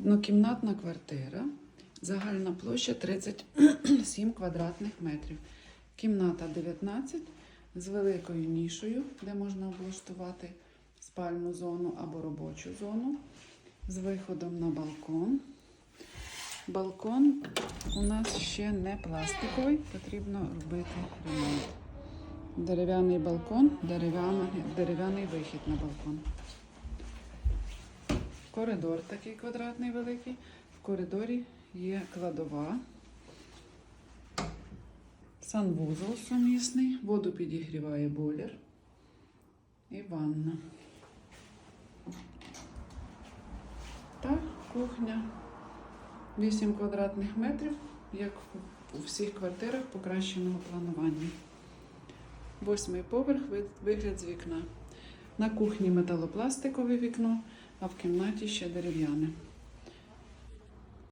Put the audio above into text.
Однокімнатна квартира. Загальна площа 37 квадратних метрів. Кімната 19 з великою нішою, де можна облаштувати спальну зону або робочу зону, з виходом на балкон. Балкон у нас ще не пластиковий, потрібно робити ремонт. Дерев'яний балкон, дерев'яний, дерев'яний вихід на балкон. Коридор такий квадратний великий. В коридорі є кладова, санвузол сумісний, воду підігріває бойлер і ванна. Та кухня 8 квадратних метрів, як у всіх квартирах покращеного планування. Восьмий поверх, вигляд з вікна. На кухні металопластикове вікно, а в кімнаті ще дерев'яне.